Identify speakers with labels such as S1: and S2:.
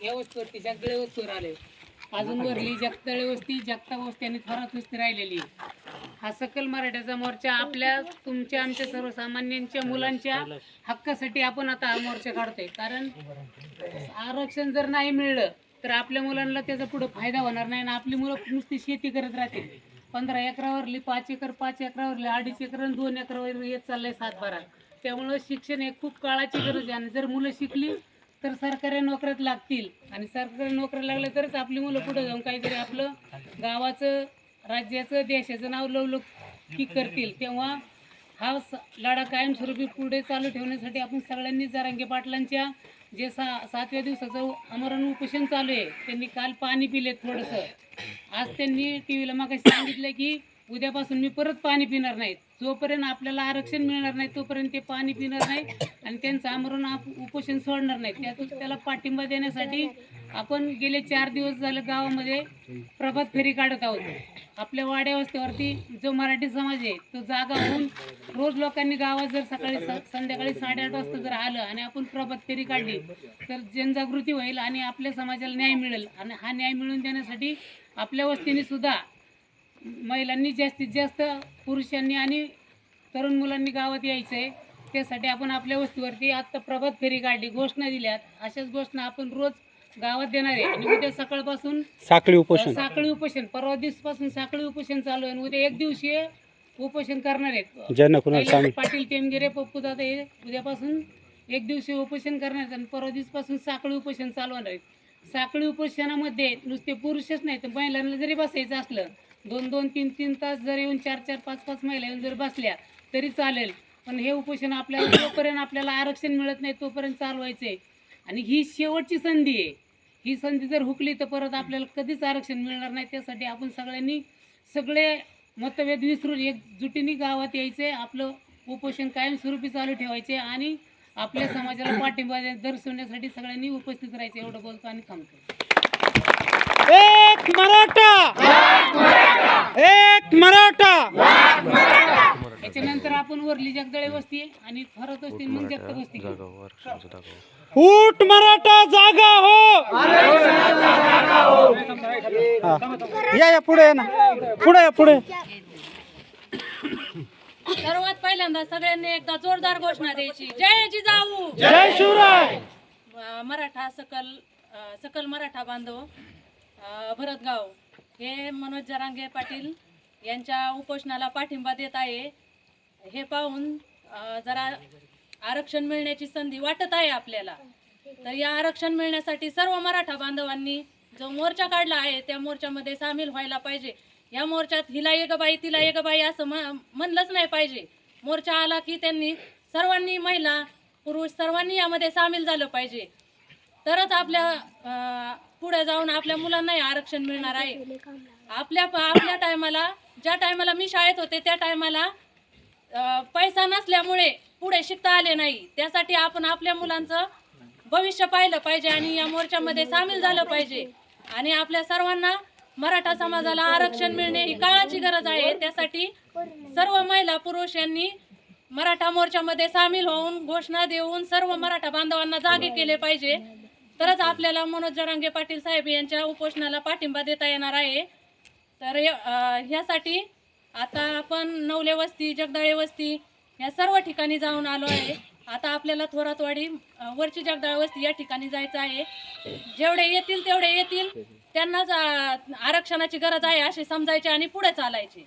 S1: या वस्तीवरती जगदळे वस्तीवर आले अजून वरली जगदळे वस्ती जगता वस्ती आणि थोरात वस्ती राहिलेली. आहे. हा सकल मराठ्याचा मोर्चा आपल्या तुमच्या आमच्या सर्वसामान्यांच्या मुलांच्या हक्कासाठी आपण आता हा मोर्चा काढतोय. कारण आरक्षण जर नाही मिळलं तर आपल्या मुलांना त्याचा पुढे फायदा होणार नाही आणि आपली मुलं नुसती शेती करत राहतील. पंधरा एकरावरली पाच एकर पाच एकरावरली अडीच एकर आणि दोन एकरावर येत चाललंय सात बारा त्यामुळं शिक्षण हे खूप काळाची गरज आहे आणि जर मुलं शिकली तर सरकारी नोकऱ्यात लागतील. आणि सरकारी नोकऱ्या लागल्या तरच आपली मुलं पुढे जाऊन काहीतरी आपलं गावाचं राज्याचं देशाचं नाव लवलौकिक करतील. तेव्हा हा स- लढा कायमस्वरूपी पुढे चालू ठेवण्यासाठी आपण सगळ्यांनी जरांगे पाटलांच्या जे सा सातव्या दिवसाचं अमरण उपोषण चालू आहे त्यांनी काल पाणी पिले थोडंसं. आज त्यांनी टी व्हीला मग सांगितलं की उद्यापासून मी परत पाणी पिणार नाहीत. जोपर्यंत आपल्याला आरक्षण मिळणार नाही तोपर्यंत ते पाणी पिणार नाही आणि त्यांचं आमरण आप- उपोषण सोडणार नाही. त्यातून त्याला पाठिंबा देण्यासाठी आपण गेले चार दिवस झाले गावामध्ये प्रभात फेरी काढत आहोत. आपल्या वाड्या वस्त्यावरती जो मराठी समाज आहे तो जागा होऊन रोज लोकांनी गावात जर सकाळी स- संध्याकाळी साडेआठ वाजता जर आलं आणि आपण प्रभात फेरी काढली तर जनजागृती होईल आणि आपल्या समाजाला न्याय मिळेल. आणि हा न्याय मिळवून देण्यासाठी आपल्या वस्तीने सुद्धा महिलांनी जास्तीत जास्त पुरुषांनी आणि तरुण मुलांनी गावात यायचं आहे त्यासाठी आपण आपल्या वस्तीवरती आत्ता प्रभात फेरी काढली घोषणा दिल्यात. अशाच घोषणा आपण रोज गावात देणार आहे. आणि उद्या सकाळपासून
S2: साखळी उपोषण.
S1: साखळी उपोषण. परवा दिवसापासून साखळी उपोषण चालू आहे आणि उद्या एक दिवशीय उपोषण करणार आहेत. पाटील टेमगिरे पप्पू दादा हे उद्यापासून एक दिवशी उपोषण करणार आहेत. आणि परवा दिवसापासून साखळी उपोषण चालू होणार आहेत साखळी उपोषणामध्ये नुसते पुरुषच नाही तर महिलांना जरी बसायचं असलं दोन दोन तीन तीन तास जर येऊन चार चार पाच पाच महिला येऊन जर बसल्या तरी चालेल. पण हे उपोषण आपल्याला जोपर्यंत आपल्याला आरक्षण मिळत नाही तोपर्यंत चालवायचं आहे आणि ही शेवटची संधी आहे. ही संधी जर हुकली तर परत आपल्याला कधीच आरक्षण मिळणार नाही. त्यासाठी आपण सगळ्यांनी सगळे मतभेद विसरून एकजुटीने गावात यायचे. आपलं उपोषण कायमस्वरूपी चालू ठेवायचे आणि आपल्या समाजाला पाठिंबा दर्शवण्यासाठी सगळ्यांनी उपस्थित राहायचे एवढं बोलतो आणि थांबतो.
S2: एक मराठा. एक मराठा.
S1: याच्यानंतर आपण वरली जगदळे वस्ती आणि थोरात वस्ती मग जगत वस्ती.
S2: उठ मराठा जागा हो. हा. या या पुढे या ना. पुढे या पुढे
S3: सर्वात पहिल्यांदा सगळ्यांनी एकदा जोरदार घोषणा द्यायची. जय जिजाऊ.
S2: जय शिवराय.
S3: मराठा सकल सकल मराठा बांधव. भरतगाव. हे मनोज जरांगे पाटील यांच्या उपोषणाला पाठिंबा देत आहे. हे पाहून जरा आरक्षण मिळण्याची संधी वाटत आहे आपल्याला. तर या आरक्षण मिळण्यासाठी सर्व मराठा बांधवांनी जो मोर्चा काढला आहे त्या मोर्चामध्ये सामील व्हायला पाहिजे. या मोर्चात हिला एक बाई तिला एक बाई असं म्हणलंच नाही पाहिजे. मोर्चा आला की त्यांनी सर्वांनी महिला पुरुष सर्वांनी यामध्ये सामील झालं पाहिजे. तरच आपल्या पुढे जाऊन आपल्या मुलांनाही आरक्षण मिळणार आहे. आपल्या आपल्या टायमाला ज्या टायमाला मी शाळेत होते त्या टायमाला पैसा नसल्यामुळे पुढे शिकता आले नाही. त्यासाठी आपण आपल्या मुलांचं भविष्य पाहिलं पाहिजे आणि या मोर्चामध्ये सामील झालं पाहिजे. आणि आपल्या सर्वांना मराठा समाजाला आरक्षण मिळणे ही काळाची गरज आहे. त्यासाठी सर्व महिला पुरुष यांनी मराठा मोर्चामध्ये सामील होऊन घोषणा देऊन सर्व मराठा बांधवांना जागे केले पाहिजे. तरच आपल्याला मनोज जरांगे पाटील साहेब यांच्या उपोषणाला पाठिंबा देता येणार आहे. तर ह्यासाठी आता आपण नवले वस्ती जगदाळे वस्ती या सर्व ठिकाणी जाऊन आलो आहे. आता आपल्याला थोरातवाडी वरची जगदाळे वस्ती या ठिकाणी जायचं आहे. जेवढे येतील तेवढे येतील. त्यांनाच आरक्षणाची गरज आहे असे समजायचे आणि पुढे चालायचे.